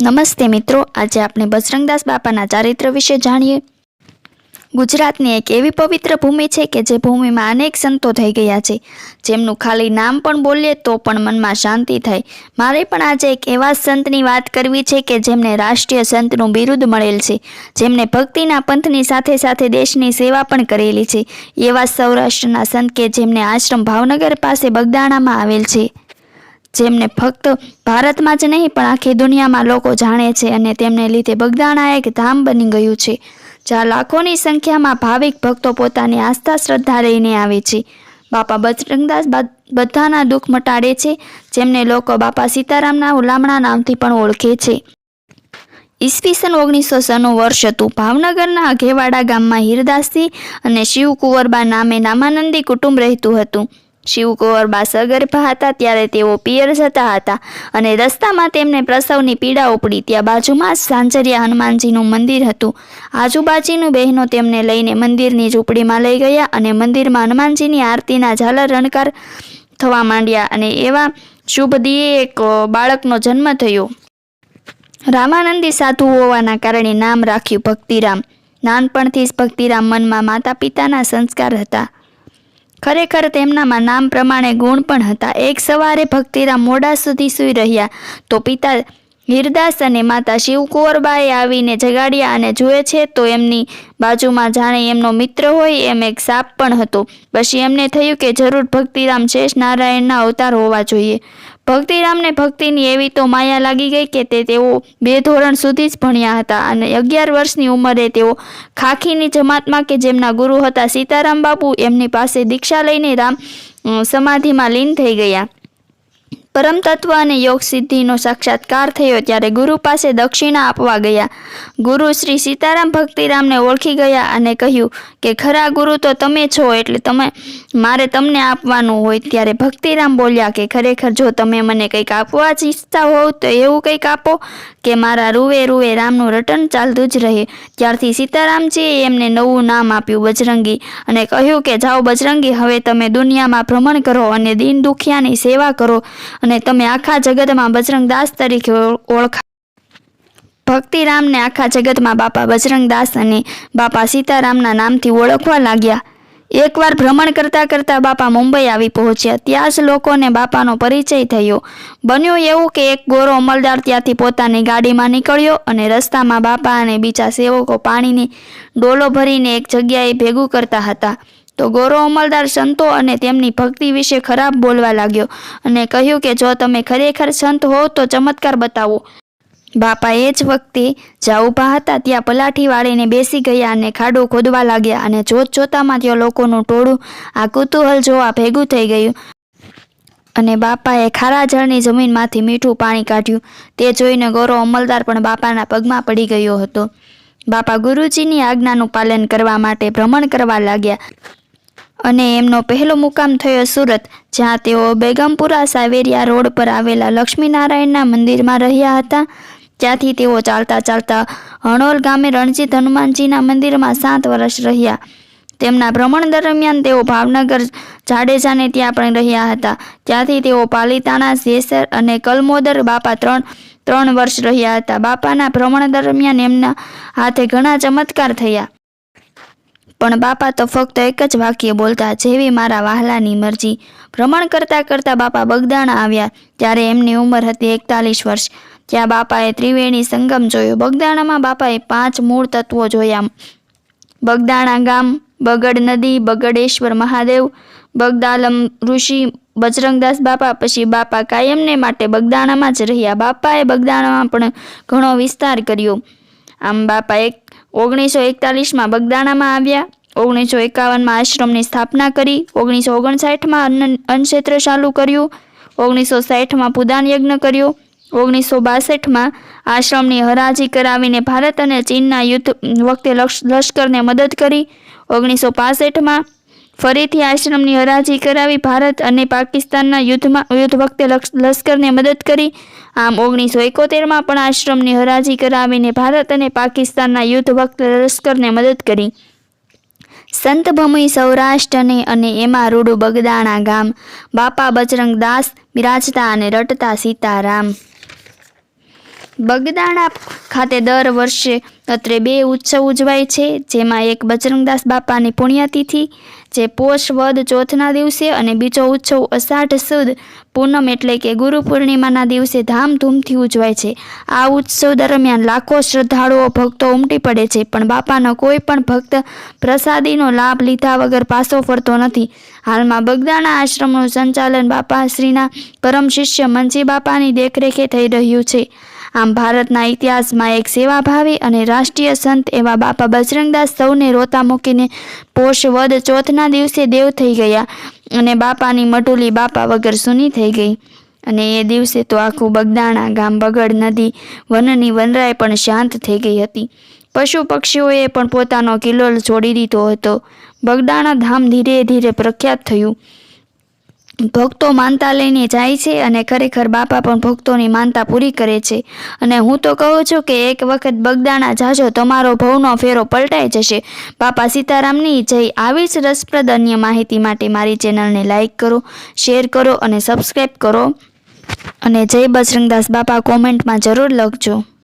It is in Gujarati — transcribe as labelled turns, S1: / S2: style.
S1: નમસ્તે મિત્રો, આજે આપણે બજરંગદાસ બાપાના ચારિત્ર વિશે જાણીએ. ગુજરાતની એક એવી પવિત્ર ભૂમિ છે કે જે ભૂમિમાં અનેક સંતો થઈ ગયા છે. જેમનું ખાલી નામ પણ બોલીએ તો પણ મનમાં શાંતિ થાય. મારે પણ આજે એક એવા સંતની વાત કરવી છે કે જેમને રાષ્ટ્રીય સંતનું બિરુદ મળેલ છે. જેમને ભક્તિના પંથની સાથે સાથે દેશની સેવા પણ કરેલી છે. એવા સૌરાષ્ટ્રના સંત કે જેમને આશ્રમ ભાવનગર પાસે બગદાણામાં આવેલ છે. જેમને ફક્ત ભારતમાં જ નહીં, પણ આખી દુનિયામાં લોકો જાણે છે અને તેમને લીધે બગદાણા એક ધામ બની ગયું છે, જ્યાં લાખોની સંખ્યામાં ભાવિક ભક્તો પોતાની આસ્થા શ્રદ્ધા લઈને આવે છે. બાપા બજરંગદાસ બધાના દુઃખ મટાડે છે, જેમને લોકો બાપા સીતારામના હુલામણા નામથી પણ ઓળખે છે. ઈસવીસન ઓગણીસો સનું વર્ષ હતું. ભાવનગરના અઘેવાડા ગામમાં હીરદાસજી અને શિવ કુંવરબા નામે નામાનંદી કુટુંબ રહેતું હતું. શિવ કુંવરબા સગર્ભા હતા, ત્યારે તેઓ પિયર જતા હતા અને રસ્તામાં તેમને પ્રસવની પીડા ઉપડી. ત્યાં બાજુમાં સાંજરિયા હનુમાનજીનું મંદિર હતું. આજુબાજુની બહેનો તેમને લઈને મંદિરની ઝૂંપડીમાં લઈ ગયા અને મંદિરમાં હનુમાનજીની આરતીના ઝાલર રણકાર થવા માંડ્યા અને એવા શુભ દિયે એક બાળકનો જન્મ થયો. રામાનંદી સાધુ હોવાના કારણે નામ રાખ્યું ભક્તિરામ. નાનપણથી જ ભક્તિરામ મનમાં માતા પિતાના સંસ્કાર હતા. ખરેખર તેમનામાં નામ પ્રમાણે ગુણ પણ હતા. એક સવારે ભક્તિરામ મોડા સુધી સૂઈ રહ્યા. તો પિતા હિરદાસ અને માતા શિવકુંવરબાએ આવીને જગાડ્યા અને જુએ છે તો એમની બાજુમાં જાણે એમનો મિત્ર હોય એમ એક સાપ પણ હતો. પછી એમને થયું કે જરૂર ભક્તિરામ શેષ નારાયણના અવતાર હોવા જોઈએ. ભક્તિરામને ભક્તિની એવી તો માયા લાગી ગઈ કે તે તેઓ બે ધોરણ સુધી જ ભણ્યા હતા અને અગિયાર વર્ષની ઉંમરે તેઓ ખાખીની જમાતમાં કે જેમના ગુરુ હતા સીતારામ બાપુ એમની પાસે દીક્ષા લઈને રામ સમાધિમાં લીન થઈ ગયા. પરમ તત્વ અને યોગ સિદ્ધિનો સાક્ષાત્કાર થયો ત્યારે ગુરુ પાસે દક્ષિણા આપવા ગયા. ગુરુ શ્રી સીતારામ ભક્તિરામને ઓળખી ગયા અને કહ્યું કે, ખરા ગુરુ, તો તમે છો એટલે તમે, મારે તમને આપવાનું હોય. ત્યારે ભક્તિરામ બોલ્યા કે, ખરેખર જો તમે મને કંઈક આપવા જ ઈચ્છતા હોવ, તો એવું કંઈક આપો કે મારા રૂવે રૂવે રામનું રટન ચાલતું જ રહે. ત્યારથી સીતારામજીએ એમને નવું નામ આપ્યું, બજરંગી, અને કહ્યું કે, જાઓ બજરંગી, હવે તમે દુનિયામાં ભ્રમણ કરો અને દીન દુખિયાની સેવા કરો. અને તમે આખા જગતમાં બજરંગદાસ તરીકે ઓળખા. ભક્તિરામને આખા જગતમાં બાપા બજરંગદાસ અને બાપા સીતારામના નામથી ઓળખવા લાગ્યા. એકવાર ભ્રમણ કરતાં કરતાં બાપા મુંબઈ આવી પહોંચ્યા. ત્યાં જ લોકોને બાપાનો પરિચય થયો. બન્યું એવું કે એક ગોરો અમલદાર ત્યાંથી પોતાની ગાડીમાં નીકળ્યો અને રસ્તામાં બાપા અને બીજા સેવકો પાણીની ડોલો ભરીને એક જગ્યાએ ભેગું કરતા હતા. તો ગોરો અમલદાર સંતો અને તેમની ભક્તિ વિશે ખરાબ બોલવા લાગ્યો અને કહ્યું કે જો તમે ખરેખર સંત હો તો ચમત્કાર બતાવો. બાપા એ જ વખતે જ્યાં ઊભા હતા ત્યાં પલાઠી વાળીને બેસી ગયા અને ખાડો ખોદવા લાગ્યા અને જોત જોતામાં ત્યાં લોકોનું ટોળું આ કુતૂહલ જોવા ભેગું થઈ ગયું. અને બાપાએ ખારા જળની જમીનમાંથી મીઠું પાણી કાઢ્યું. તે જોઈને ગોરો અમલદાર પણ બાપાના પગમાં પડી ગયો હતો. બાપા ગુરુજીની આજ્ઞાનું પાલન કરવા માટે ભ્રમણ કરવા લાગ્યા. અને એમનો પહેલો મુકામ થયો સુરત, જ્યાં તેઓ બેગમપુરા સાવેરિયા રોડ પર આવેલા લક્ષ્મીનારાયણના મંદિરમાં રહ્યા હતા. ત્યાંથી તેઓ ચાલતા ચાલતા હણોલ ગામે રણજીત હનુમાનજીના મંદિરમાં સાત વર્ષ રહ્યા. તેમના ભ્રમણ દરમિયાન તેઓ ભાવનગર, જાડેજાને ત્યાં પણ રહ્યા હતા. ત્યાંથી તેઓ પાલીતાણા, જેસર અને કલમોદર બાપા ત્રણ ત્રણ વર્ષ રહ્યા હતા. બાપાના ભ્રમણ દરમિયાન એમના હાથે ઘણા ચમત્કાર થયા. પણ બાપા તો ફક્ત એક જ વાક્ય બોલતા, જેવી મારા વહાલાની મરજી. ભ્રમણ કરતાં કરતાં બાપા બગદાણા આવ્યા ત્યારે એમની ઉંમર હતી એકતાલીસ વર્ષ. ત્યાં બાપાએ ત્રિવેણી સંગમ જોયો. બગદાણામાં બાપાએ પાંચ મૂળ તત્વો જોયા. બગદાણા ગામ, બગડ નદી, બગડેશ્વર મહાદેવ, બગદાલમ ઋષિ, બજરંગદાસ બાપા, પછી બાપા કાયમને માટે બગદાણામાં જ રહ્યા. બાપાએ બગદાણામાં પણ ઘણો વિસ્તાર કર્યો. આમ બાપા એક ઓગણીસો એકતાલીસમાં બગદાણામાં આવ્યા. ઓગણીસો એકાવનમાં આશ્રમની સ્થાપના કરી. ઓગણીસો ઓગણસાઠમાં અન્ન, અન્નક્ષેત્ર ચાલુ કર્યું. ઓગણીસો સાઠમાં પુદાન યજ્ઞ કર્યો. ઓગણીસો બાસઠમાં આશ્રમની હરાજી કરાવીને ભારત અને ચીનના યુદ્ધ વખતે લશ્કરને મદદ કરી. ઓગણીસો પાસઠમાં ફરીથી આશ્રમની હરાજી કરાવી ભારત અને પાકિસ્તાનના યુદ્ધમાં યુદ્ધ વખતે લશ્કરને મદદ કરી. આમ ઓગણીસો એકોતેરમાં પણ આશ્રમની હરાજી કરાવીને ભારત અને પાકિસ્તાનના યુદ્ધ વખતે લશ્કરને મદદ કરી. સંત ભૂમિ સૌરાષ્ટ્રને અને એમાં રૂડું બગદાણા ગામ, બાપા બજરંગ દાસ, બિરાજતા અને રટતા સીતારામ. બગદાણા ખાતે દર વર્ષે અત્રે બે ઉત્સવ ઉજવાય છે, જેમાં એક બજરંગદાસ બાપાની પુણ્યતિથિ, જે પોષ વદ ચોથના દિવસે અને બીજો ઉત્સવ અષાઢ સુદ પૂનમ એટલે કે ગુરુ પૂર્ણિમાના દિવસે ધામધૂમથી ઉજવાય છે. આ ઉત્સવ દરમિયાન લાખો શ્રદ્ધાળુઓ, ભક્તો ઉમટી પડે છે, પણ બાપાનો કોઈ પણ ભક્ત પ્રસાદીનો લાભ લીધા વગર પાસો ફરતો નથી. હાલમાં બગદાણા આશ્રમનું સંચાલન બાપાશ્રીના પરમ શિષ્ય મનજી બાપાની દેખરેખે થઈ રહ્યું છે. આમ ભારતના ઇતિહાસમાં એક સેવાભાવી અને રાષ્ટ્રીય સંત એવા બાપા બજરંગદાસ સૌને રોતા મૂકીને પોષ વદ ચોથના દિવસે દેવ થઈ ગયા અને બાપાની મટુલી બાપા વગર સૂની થઈ ગઈ. અને એ દિવસે તો આખું બગદાણા ગામ બગડ નદી વનની વનરાય પણ શાંત થઈ ગઈ હતી. પશુ પક્ષીઓએ પણ પોતાનો કિલ્લો છોડી દીધો હતો. બગદાણા ધામ ધીરે ધીરે પ્રખ્યાત થયું. ભક્તો માનતા લઈને જાય છે અને ખરેખર બાપા પણ ભક્તોની માનતા પૂરી કરે છે. અને હું તો કહું છું કે એક વખત બગદાણા જાજો તમારો ભવનો ફેરો પલટાઈ જશે. બાપા સીતારામની જય આવી જ રસપ્રદ અન્ય માહિતી માટે મારી ચેનલને લાઇક કરો, શેર કરો અને સબસ્ક્રાઈબ કરો. અને જય બજરંગદાસ બાપા કોમેન્ટમાં જરૂર લખજો.